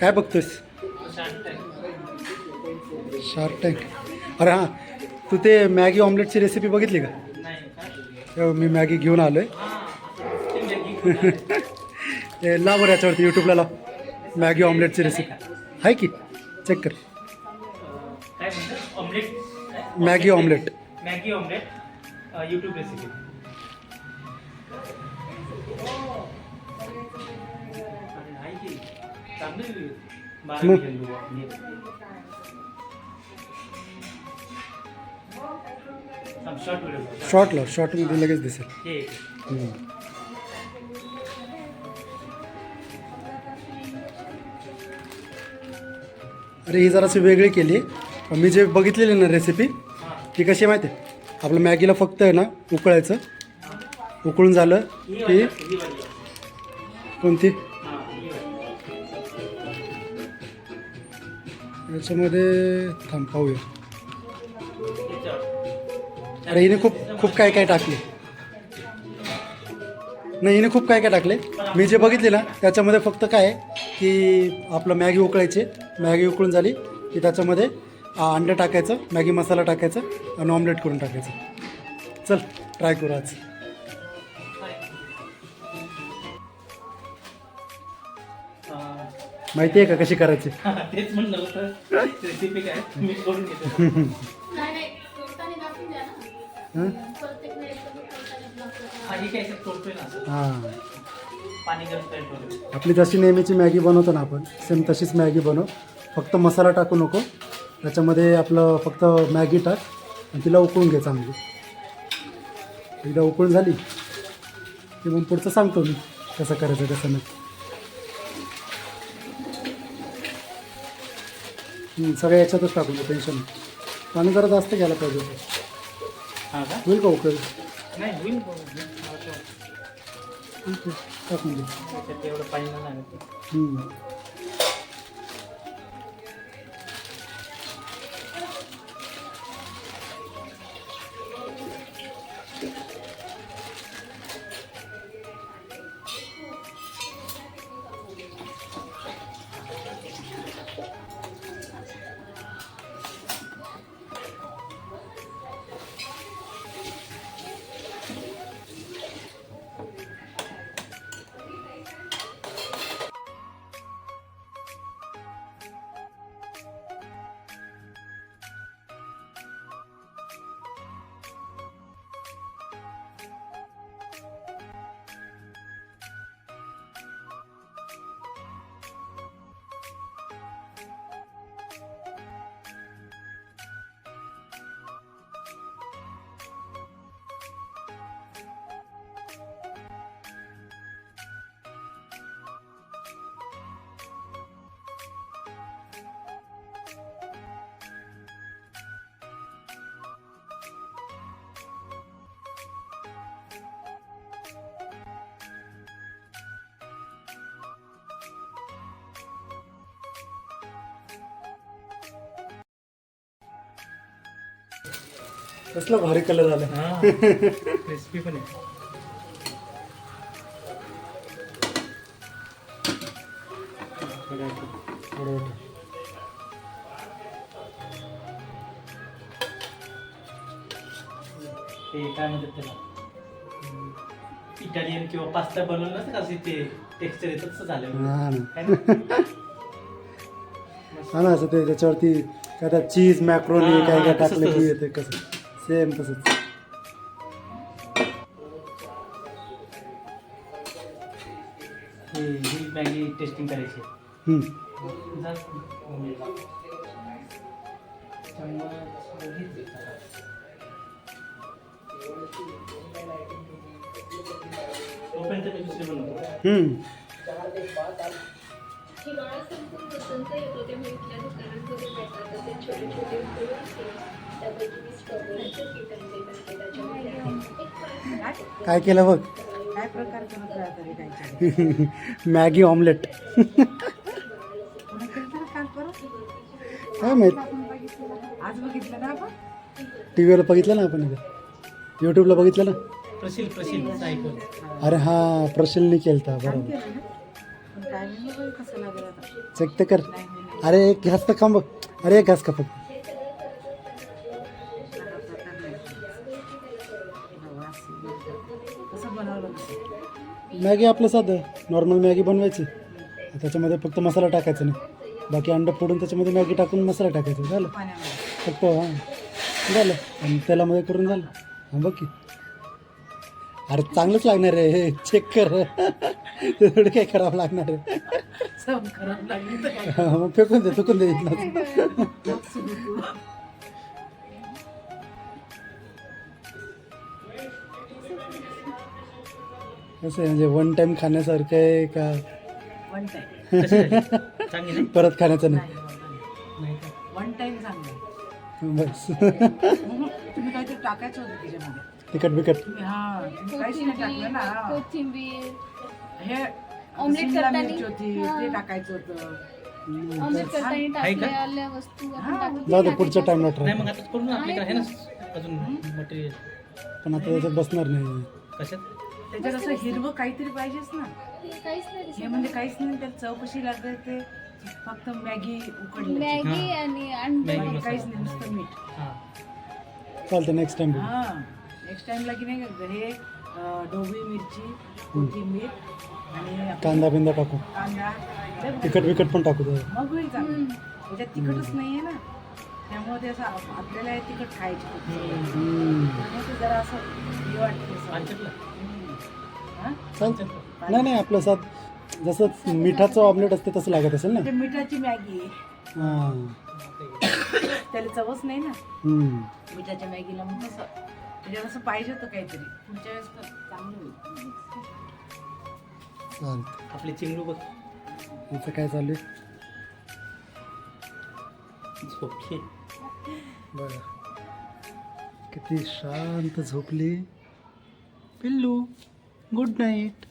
काय बघतोस shark tank अरे हां तू ते मॅगी ऑमलेटची रेसिपी बघितली का? तेव्हा मी मॅगी घेऊन आलो आहे ते लाव बरं याच्यावरती यूट्यूबला लाव. मॅगी ऑमलेटची रेसिपी आहे की? चेक कर? Maggi omelette. Maggi omelette YouTube recipe चांगली बारा. शॉर्ट लाव शॉर्टमध्ये लगेच दिसेल. अरे ही जराशी वेगळी केली पण मी जे बघितलेली ना रेसिपी ती कशी माहिती आहे आपलं मॅगीला फक्त आहे ना उकळायचं उकळून झालं की. कोणती याच्यामध्ये थांब पाहूया. अरे हिने खूप खूप काय काय टाकले. नाही हिने खूप काय काय टाकले. मी जे बघितले ना त्याच्यामध्ये फक्त काय आहे की आपलं मॅगी उकळायचे. मॅगी उकळून झाली की त्याच्यामध्ये अंडं टाकायचं मॅगी मसाला टाकायचं आणि ऑमलेट करून टाकायचं. चल ट्राय करू आज. माहिती आहे का कशी करायची? तेच म्हणलं होतं. रेसिपी काय? मी करून घेतो हां. हा ही हां. आपली जशी नेहमीची मॅगी बनवतो ना आपण सेम तशीच मॅगी बनव. फक्त मसाला टाकू नको. त्याच्यामध्ये आपलं फक्त मॅगी टाक आणि तिला उकळून घे चांगली. एकदा उकळून झाली. की मग पुढचं सांगतो मी कसं करायचं कसं नाही. सगळ्या याच्यातच टाकून दे टेन्शन. पाणी जरा जास्त घ्यायला पाहिजे हा का? होईल का उकळ? नाही होईल. टाकून दे त्याच्यात एवढं पाणी कसला भारी कलर आला हा रेसिपी पण आहे. ते काय म्हणतात त्याला? इटालियन किंवा पास्ता बनवलं नसतं का? असे ते टेक्स्चर येतं तसं झालं हा. ना? ना? ना असं ते त्याच्यावरती काय चीज मॅक्रोनी काय काय टाकलं की तसंच. येते कसं? सेम तसंच हे ही मॅगी टेस्टिंग करायची हम्म. जा. चम्मच घेतले. तोपर्यंत मी दुसरी बनवतो हम्म. हिवाळा संपून वसंत येतो तेव्हा इथल्या दुकानांमध्ये भेटतात असे छोटे छोटे फुलं असते त्यापैकी मी स्ट्रॉबेरीचं कीटन ते त्याच्यामध्ये आहे. एक पाच काय केलं बघ? काय प्रकार मॅगी ऑमलेट. काय माहीत? आपण बघितलं आज बघितलं ना आपण? टी व्हीवर बघितलं ना आपण एकदा? यूट्यूबला बघितलं ना? प्रशील प्रशील अरे हा प्रशलनी केलता बरोबर. चेक तर कर. अरे एक घास तर बघ अरे एक घास का फक्त. मॅगी आपलं साधं. नॉर्मल मॅगी बनवायची. त्याच्यामध्ये फक्त मसाला टाकायचा नाही. बाकी अंडं फोडून त्याच्यामध्ये मॅगी टाकून मसाला टाकायचा. झालं? फक्त हां. झालं. आणि तेलामध्ये करून झालं. हां बघ की. अरे चांगलंच लागणार आहे. हे चेक कर. थोडं काय करावं लागणार आहे. सब खराब लागली तर काय हां, मग फेकून दे फेकून दे इथनं. मग सुरू तू. कसं आहे म्हणजे वन टाइम खाण्यासारखं आहे का? वन टाइम कशी झाली? चांगली नाही? परत खाण्याचं नाही. नाही का? वन टाइम चांगलं बस. तुम्ही काहीतरी टाकायचं होतं तिखट बिकट तुम्ही हा तुम्ही काहीच नाही टाकलं ना. हा. कोथिंबीर. हे ऑमलेट शिमला करताना- मिरची होती हा. ते टाकायचं होतं. ऑमलेट करताना आहे टाकल्या का? आल्या वस्तू आपण. टाकतो. जाऊ दे पुढच्या टाइमला नाही ट्राय मग आता करून आपल्याकडे आहे ना अजून मटेरियल पण आता त्याच्यात बसणार नाही. कशात? त्याच्यात असं हिरवं काहीतरी पाहिजेच ना. हे काहीच नाही हे दिसत. म्हणजे काहीच नाही त्यात चव कशी लागते. ते फक्त मॅगी उकडली. मॅगी. आणि अंडे. मॅगी. काहीच नाही नुसतं मीठ. हां. चालतं नेक्स्ट टाइम हा. नेक्स्ट टाइमला की नाही का हे ढोबळी मिरची कोथिंबीर आणि कांदा बिंदा टाकू. कांदा तिखट बिकट पण टाकू त्याच्यात. मग होईल चांगलं त्याच्यात तिखटच नाहीये ना. त्यामुळे ते असं आप- आपल्याला हे तिखट खायची हम्म. त्यामुळे ते जरा असं हे वाटतं. हा? चालतं नाही नाही आपलं सात जसं मिठाचं ऑमलेट असते तसं लागत असेल ना? ते मिठाची मॅगी आहे. हां. त्याला चवच नाही ना? हम्म. मिठाच्या मॅगीला मग कसं त्याच्यात असं पाहिजे होतं काहीतरी. पुढच्या वेळेस तर चांगलं होईल. चालतं आपली चिंगडू बघ. याचं काय चालू आहे? झोपली. बरं. किती शांत झोपली. पिल्लू गुड नाईट